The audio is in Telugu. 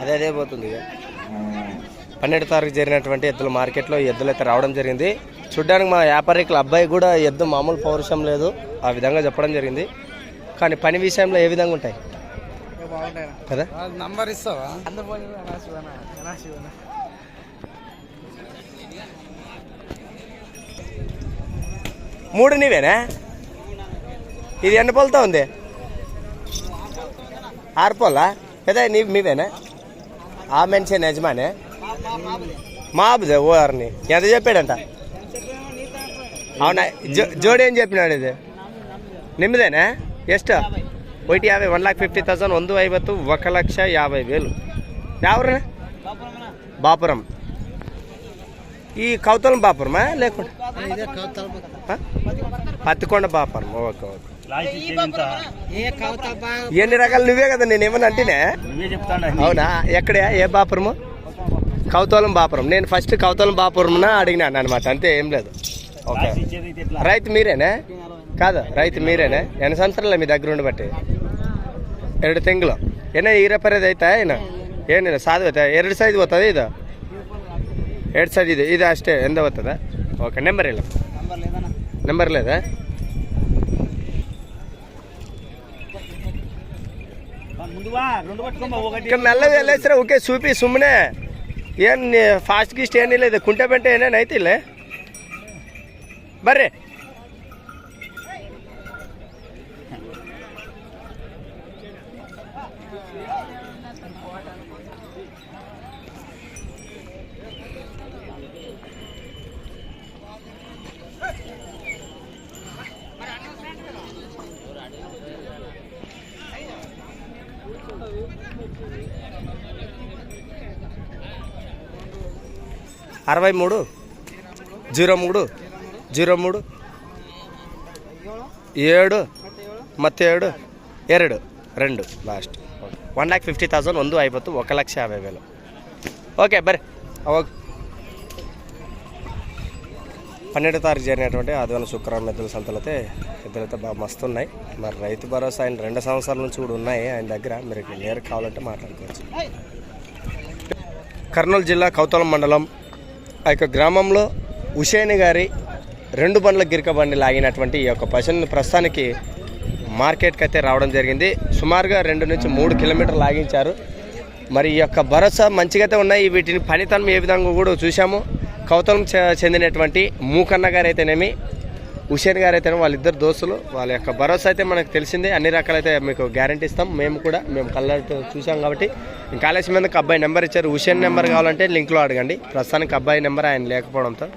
అదే అదే పోతుంది పన్నెండు తారీఖు జరిగినటువంటి ఎద్దుల మార్కెట్లో ఈ ఎద్దులు అయితే రావడం జరిగింది. చూడ్డానికి మా వ్యాపారికుల అబ్బాయి కూడా ఎద్దు మామూలు పౌరుషం లేదు. ఆ విధంగా చెప్పడం జరిగింది. కానీ పని విషయంలో ఏ విధంగా ఉంటాయి? కదా? నంబర్ ఇస్తావా? మూడు నీవేనా? ఇది ఎన్ని పొలతో ఉంది. ఆరు పొలా పెద్ద నీ మీవేనా ఆ మనిషి యజమానే మాబుదే ఓర్ని ఎంత చెప్పాడంట అవునా జో జోడి ఏం చెప్పినాడు ఇది నిమ్మదేనా ಎಷ್ಟು ఒకటి యాభై వన్ లాక్ ఫిఫ్టీ థౌసండ్ ಒಂದು ಐವತ್ತು ఒక లక్ష యాభై వేలు ఎవరు బాపురం ఈ కౌతలం బాపురమా లేకుండా ఆ? పత్తికొండ బాపురం ఓకే ఓకే ఎన్ని రకాలు నువ్వే కదా నేను ఏమన్నా అంటేనే అవునా ఎక్కడ ఏ బాపురము కౌతలం బాపురం నేను ఫస్ట్ కౌతలం బాపురంన అడిగినాను అనమాట అంతే ఏం లేదు ఓకే రైతు మీరేనా కాదు రైతు మీరేనా ఎన్ని సంవత్సరాలు మీ దగ్గర ఉండబట్టి ಎರಡು ತಿಂಗಳು ಏನ ಹೀರಪರದ ಐತಾ ಏನ ಏನಿಲ್ಲ ಸಾಧು ಐತಾ ಎರಡು ಸೈಜ್ ಓದ್ತದೆ ಇದು ಎರಡು ಸೈಜ್ ಇದೆ ಇದು ಅಷ್ಟೇ ಎಂದ ಓದ್ತದ ఓకే నెంబర్ ಇಲ್ಲ నెంబర్ ఇక మెల్ల వెళ్ళేసరా ఓకే చూపి సుమ్మనే. ఏం ఫాస్ట్ గిస్ట్ ఏం లేదు కుంటే పెంటే ఏನೇನು ಐತಿ ಇಲ್ಲೇ ಬರ್ರಿ ಅರವೈ ಮೂಡು ಜೀರೋ ಮೂಡು ಜೀರೋ ಮೂಡು ಏಳು ಮತ್ತು ಎರಡು ಎರಡು రెండు last one lakh fifty thousand ಒಂದು ಐವತ್ತು ಒಕ್ಕ ಲಕ್ಷ ಯಾವ್ಯಾವೇಳು ಓಕೆ ಬರ್ರಿ. ಅವಾಗ పన్నెండో తారీఖు జరిగినటువంటి ఆదివారం శుక్రవారం ఎద్దుల సంతలు అయితే బాగా మస్తు ఉన్నాయి మరి రైతు భరోసా ఆయన రెండు సంవత్సరాల నుంచి కూడా ఉన్నాయి ఆయన దగ్గర. మీరు నేరు కావాలంటే మాట్లాడుకోవచ్చు. కర్నూలు జిల్లా కౌతలం మండలం ఆ యొక్క గ్రామంలో హుషేని గారి రెండు బండ్ల గిరిక బండి లాగినటువంటి ఈ యొక్క పశువుని ప్రస్తుతానికి మార్కెట్కి అయితే రావడం జరిగింది. సుమారుగా రెండు నుంచి మూడు కిలోమీటర్లు లాగించారు. మరి ఈ యొక్క భరోసా మంచిగా అయితే ఉన్నాయి. వీటిని పనితనం ఏ విధంగా కూడా చూసాము కౌతలం చెందినటువంటి మూకన్న గారు అయితేనేమి హుషేన్ గారు అయితేనే వాళ్ళిద్దరు దోస్తులు. వాళ్ళ యొక్క భరోసా అయితే మనకు తెలిసిందే. అన్ని రకాలైతే మీకు గ్యారంటీ ఇస్తాం. మేము కూడా మేము కళ్ళతో చూసాం కాబట్టి. ఇంకా ఆలస్యం అబ్బాయి నెంబర్ ఇచ్చారు. హుషేన్ నెంబర్ కావాలంటే లింక్లో అడగండి. ప్రస్తుతానికి అబ్బాయి నెంబర్ ఆయన లేకపోవడంతో.